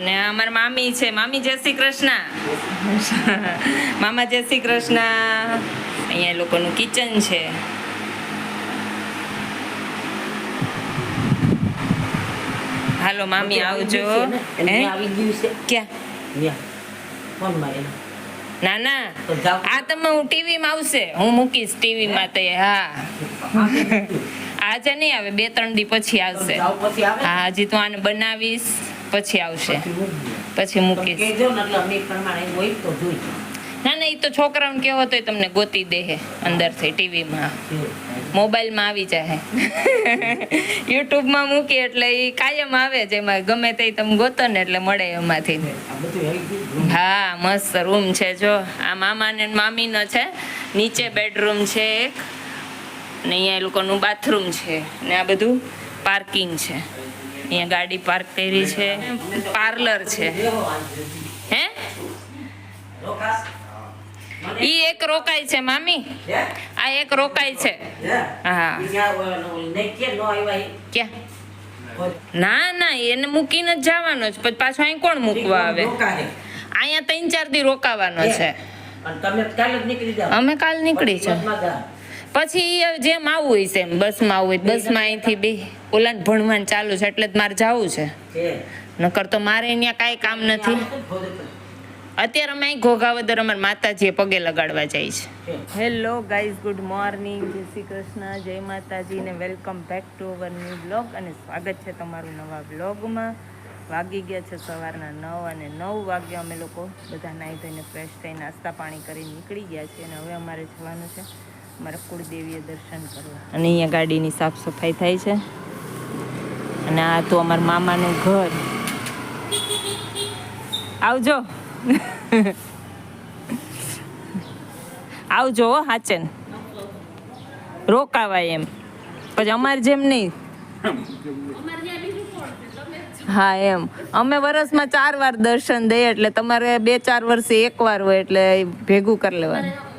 અને અમારા મામી છે. મામી જય શ્રી કૃષ્ણ. મામા જય શ્રી કૃષ્ણ. અહીંયા લોકોનું કિચન છે. હાલો મામી આવજો. ક્યાં. ના ના આ તમે હું ટીવીમાં આવશે. હું મૂકીશ ટીવીમાં તે હા. આજે નહીં આવે બે ત્રણ દી પછી આવશે. હા હજી તો આને બનાવીશ. પછી આવશે. પછી કહેજો ને. ના એ તો છોકરાઓને કેવો તો તમને ગોતી દે હે અંદરથી ટીવીમાં. મોબાઈલમાં આવી જાય યુટ્યુબમાં મૂકી એટલે એ કાયમ આવે એમાં. ગમે તે તમે ગોતો ને એટલે મળે એમાંથી. હા મસ્ત રૂમ છે જો. આ મામા ને મામીનો છે. નીચે બેડરૂમ છે એક. ને અહીંયા એ લોકોનું બાથરૂમ છે. ને આ બધું પાર્કિંગ છે. અહીંયા ગાડી પાર્ક કરી છે. પાર્લર છે. હે? ઈ એક રોકાય છે મામી. આ એક રોકાય છે. હા. ક્યાં? ના ના એને મૂકીને જ જવાનો છે. પછી પાછો અહીં કોણ મૂકવા આવે? અહીંયા ત્રણ ચાર દી રોકાવાનો છે. અમે કાલ નીકળી છે પછી. જેમ આવવું હોય છે એમ બસમાં આવવું હોય બસમાં અહીંથી બે ઓલાને ભણવાનું ચાલુ છે એટલે જ મારે જવું છે. નકર તો મારે અહીંયા કાંઈ કામ નથી. અત્યારે અમે અહીં ઘોઘાવદર અમારા માતાજીએ પગે લગાડવા જાય છે. હેલો ગાઈઝ ગુડ મોર્નિંગ જય શ્રી કૃષ્ણ જય માતાજી ને welcome back to our new blog અને સ્વાગત છે તમારું નવા બ્લોગમાં વાગી ગયા છે સવારના નવ અને નવ વાગ્યા અમે લોકો બધા નાહી ધોઈને ફ્રેશ થઈ નાસ્તા પાણી કરી નીકળી ગયા છે અને હવે અમારે જવાનું છે અને અહીંયા ગાડીની સાફ સફાઈ થાય છે. અને આ તો અમારા મામાનું ઘર. આવજો. આવજો હાચન. રોકાવાય એમ. પછી અમારે જેમ નહીં. હા, એમ. અમે વર્ષમાં ચાર વાર દર્શન દઈએ એટલે તમારે બે ચાર વર્ષે એક વાર હોય એટલે ભેગું કરી લેવાનું.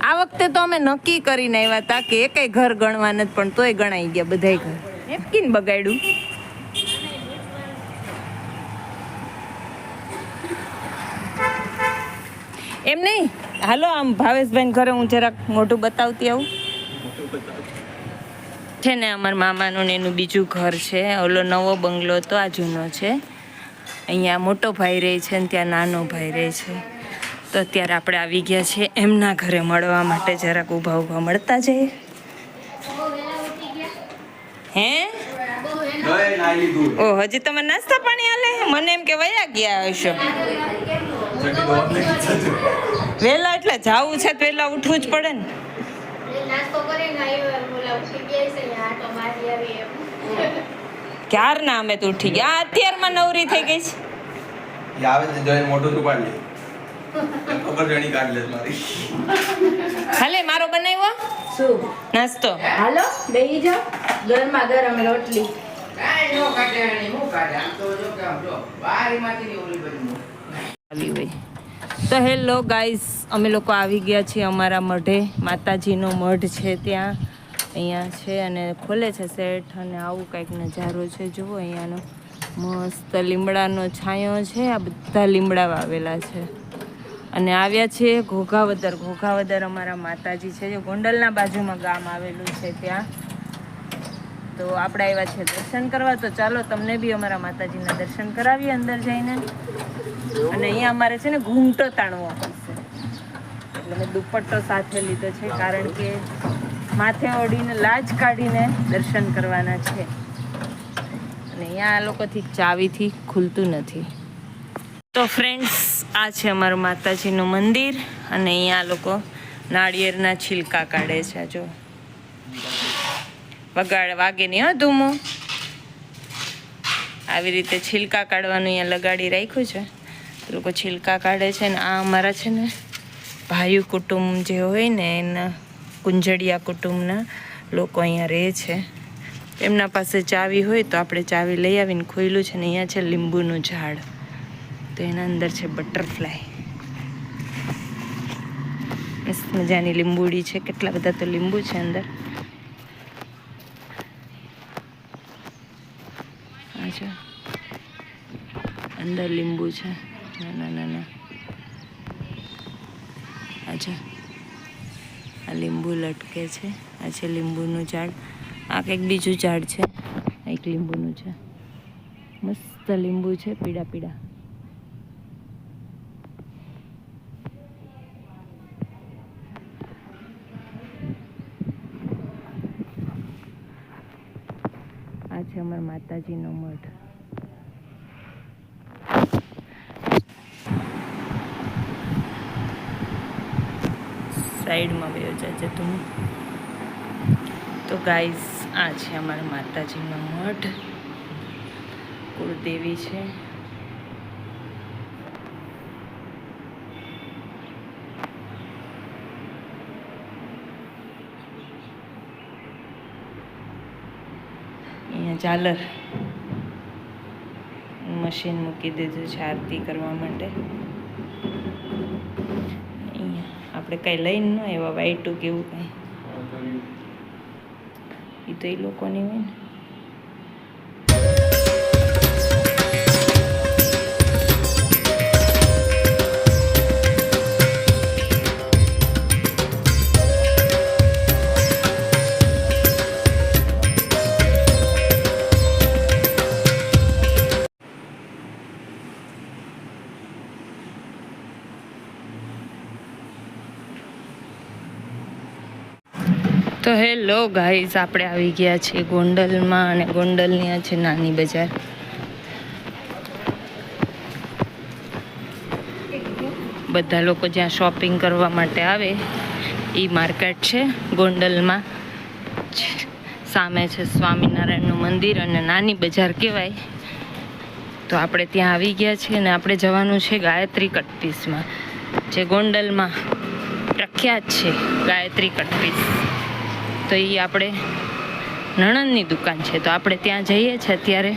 આ વખતે તો અમે નક્કી કરીને આવ્યા હતા કે એકેય ઘર ગણવા નથી પણ તોય ગણાઈ ગયા બધાય ઘર. એમ બગાડ્યું. એમ નહીં? હાલો આમ ભાવેશભાઈ ઘરે હું જરાક મોઢું બતાવતી આવું. છે ને અમારા મામાનું ને એનું બીજું ઘર છે. ઓલો નવો બંગલો તો આ જૂનો છે. અહીંયા મોટો ભાઈ રહે છે ને ત્યાં નાનો ભાઈ રહે છે. તો અત્યારે આપણે આવી ગયા છીએ એમના ઘરે મળવા માટે. જરાક ઊભા ઊભા મળતા જઈએ. હે? ઓ હજી તમે નાસ્તા પાણી આલે? મને એમ કે વયા ગયા હશો. વહેલા એટલે જાવું છે તો વહેલા ઉઠવું જ પડે ને નાસ્તો કરીને આવ્યો બોલા ઉઠી ગયા છે ને આટો મારી આવી એમ ક્યાર ના અમે તો ઉઠી ગયા આ અત્યારમાં નવરી થઈ ગઈ છે. આવે છે જોઈને મોટું તું પાડી લે ખબર જણી કાઢ લે મારી. હાલે મારો બનાવ્યો? શું? નાસ્તો. હાલો બેહી જાઓ. ગરમા ગરમ રોટલી. હોય તો હેલો ગાઈઝ અમે લોકો આવી ગયા છીએ અમારા મઢે. માતાજીનો મઢ છે ત્યાં. અહીંયા છે અને ખોલે છે શેઠ અને આવું કંઈક નજારો છે. જુઓ અહીંયાનો મસ્ત લીમડાનો છાંયો છે. આ બધા લીમડા વાવેલા છે. અને આવ્યા છે ઘોઘાવદર. ઘોઘાવદર અમારા માતાજી છે. જે ગોંડલના બાજુમાં ગામ આવેલું છે ત્યાં. તો આપણે આવ્યા છે દર્શન કરવા. તો ચાલો તમને બી અમારા માતાજીના દર્શન કરાવીએ અંદર જઈને. અને અહીંયા અમારે છે ને ઘૂંટો તાણવો પડશે. એટલે મેં દુપટ્ટો સાથે લીધો છે કારણ કે માથે ઓળીને લાજ કાઢીને દર્શન કરવાના છે. અને અહીંયા આ લોકોથી ચાવીથી ખુલતું નથી. તો ફ્રેન્ડ્સ આ છે અમારું માતાજીનું મંદિર અને અહીંયા લોકો નાળિયેરના છિલકા કાઢે છે જો. વગાડ વાગે નહીં હો ધૂમો. આવી રીતે છિલકા કાઢવાનું અહીંયા લગાડી રાખ્યું છે. લોકો છિલકા કાઢે છે ને આ અમારા છે ને ભાઈ કુટુંબ જે હોય ને એના કુંજડિયા કુટુંબના લોકો અહીંયા રહે છે. એમના પાસે ચાવી હોય તો આપણે ચાવી લઈ આવીને ખોઈલું છે ને અહીંયા છે લીંબુનું ઝાડ. તો એના અંદર છે બટરફ્લાય. મસ્ત મજાની લીંબુડી છે. કેટલા બધા તો લીંબુ છે અંદર. અંદર લીંબુ છે. ના ના ના અચ્છા આ લીંબુ લટકે છે. આ છે લીંબુનું ઝાડ. આ કંઈક બીજું ઝાડ છે. એક લીંબુનું છે. મસ્ત લીંબુ છે, પીળા પીળા. આ છે અમારા માતાજીનો મઠ. સાઈડમાં બે છે તમે તો ગાઈઝ આ છે અમારા માતાજીનો મઠ કુળદેવી છે. અહીંયા ઝાલર. મશીન મૂકી દીધું છે આરતી કરવા માટે અહીંયા આપણે કંઈ લઈને ન એવા વાઈટું કે એવું કંઈ. એ તો એ લોકોની હોય ને. ગાઈઝ આપણે આવી ગયા છીએ ગોંડલમાં અને ગોંડલની આ છે નાની બજાર. બધા લોકો જ્યાં શોપિંગ કરવા માટે આવે, એ માર્કેટ છે ગોંડલમાં. સામે છે સ્વામિનારાયણનું મંદિર અને નાની બજાર કહેવાય. તો આપણે ત્યાં આવી ગયા છીએ અને આપણે જવાનું છે ગાયત્રી કટપીસમાં, જે ગોંડલમાં પ્રખ્યાત છે ગાયત્રી કટપીસ. તો એ આપણે નણંદની દુકાન છે. તો આપણે ત્યાં જઈએ છીએ અત્યારે.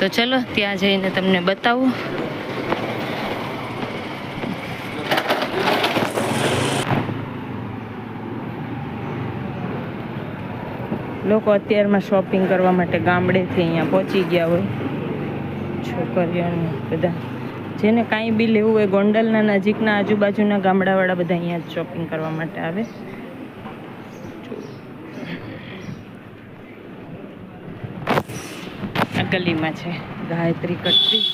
તો ચલો, ત્યાં જઈને તમને બતાવું. લોકો અત્યારમાં શોપિંગ કરવા માટે ગામડેથી અહીંયા પહોંચી ગયા હોય. છોકરીઓને બધા. જેને કાંઈ બી લેવું હોય, ગોંડલના નજીકના આજુબાજુના ગામડાવાળા બધા અહીંયા શોપિંગ કરવા માટે આવે. ગલીમાં છે. ગાયત્રી કટરી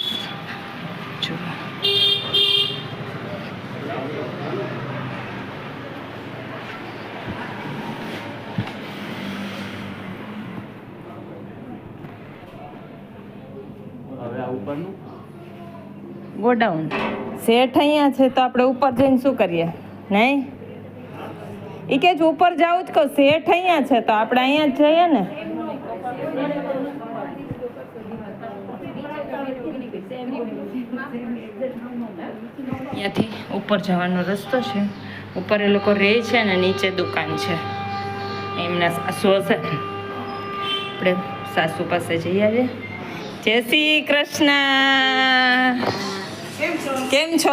ગોડાઉન. શેઠ અહીંયા છે તો આપણે ઉપર જઈને શું કરીએ? નહીં? એ કે જ ઉપર જાવું જ કહું શેઠ અહીંયા છે તો આપણે અહીંયા જ જઈએ ને? અહીંયાથી ઉપર જવાનો રસ્તો છે. ઉપર એ લોકો રહે છે ને નીચે દુકાન છે. એમના સાસુ હશે. આપણે સાસુ પાસે જઈ આવીએ. જય શ્રી કૃષ્ણ. કેમ છો?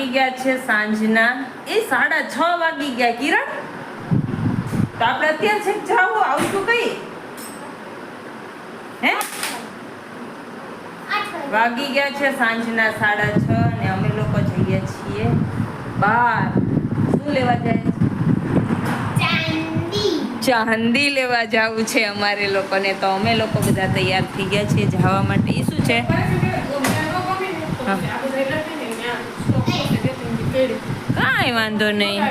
વાગી ગયા છે સાંજના. એ સાડા છ વાગી ગયા. કિરણ? તો આપણે અત્યારે છેક જાવું આવશું કઈ? હે? વાગી ગયા છે સાંજના સાડા છ અને અમે લોકો બાર શું લેવા જાય ચાંદી લેવા જવું છે અમારે લોકોને. તો અમે લોકો બધા તૈયાર થઈ ગયા છીએ. જવા માટે એ શું છે. કાંઈ વાંધો નહીં.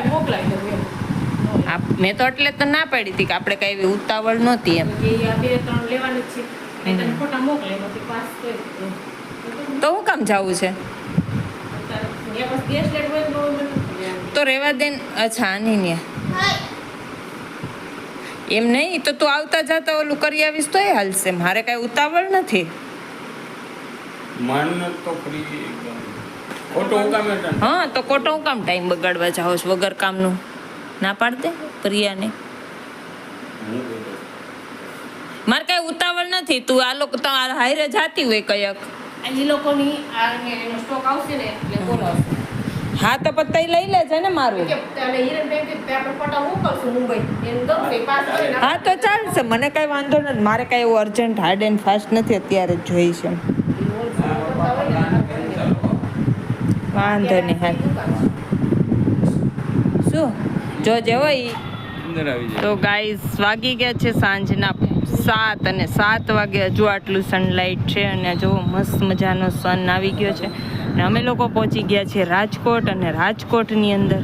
આપ- મેં તો એટલે તો ના પાડી હતી કે આપણે કઈ એવી ઉતાવળ નહોતી એમ. તો હું કામ જવું છે? તો રેવા દે અચ્છા આની ને. એમ નહીં તો તું આવતા જતા ઓલું કરી આવીશ તો એ હાલશે. મારે કાંઈ ઉતાવળ નથી. મન તો ફ્રી હા તો ખોટો હું કામ ટાઈમ બગાડવા જાઓ છો વગર કામનું. ના પાડ દે પ્રિયાને. મારે કાંઈ ઉતાવળ નથી તું આ લોકો તો હાઈરે હાયરે જાતી હોય કયક. એ લોકોની સ્ટોક આવશે ને એટલે બોલાવશે હા તો પત્તા લઈ લેજે ને મારું. હા. તો ચાલશે મને કાંઈ વાંધો નથી. મારે કાંઈ એવું અર્જન્ટ હાર્ડ એન્ડ ફાસ્ટ નથી અત્યારે જ જોઈ છે વાંધો નહીં હાલ. શું? જો જેવો તો ગાઈઝ વાગી ગયા છે સાંજના સાત અને સાત વાગે હજુ આટલું સનલાઇટ છે અને જો મસ્ત મજાનો સન આવી ગયો છે. અને અમે લોકો પહોંચી ગયા છીએ રાજકોટ અને રાજકોટની અંદર.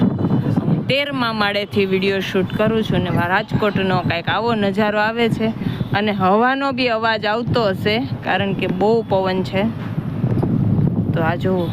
તેરમા માળેથી વીડિયો શૂટ કરું છું અને રાજકોટનો કાંઈક આવો નજારો આવે છે. અને હવાનો બી અવાજ આવતો હશે કારણ કે બહુ પવન છે. તો આ જુઓ.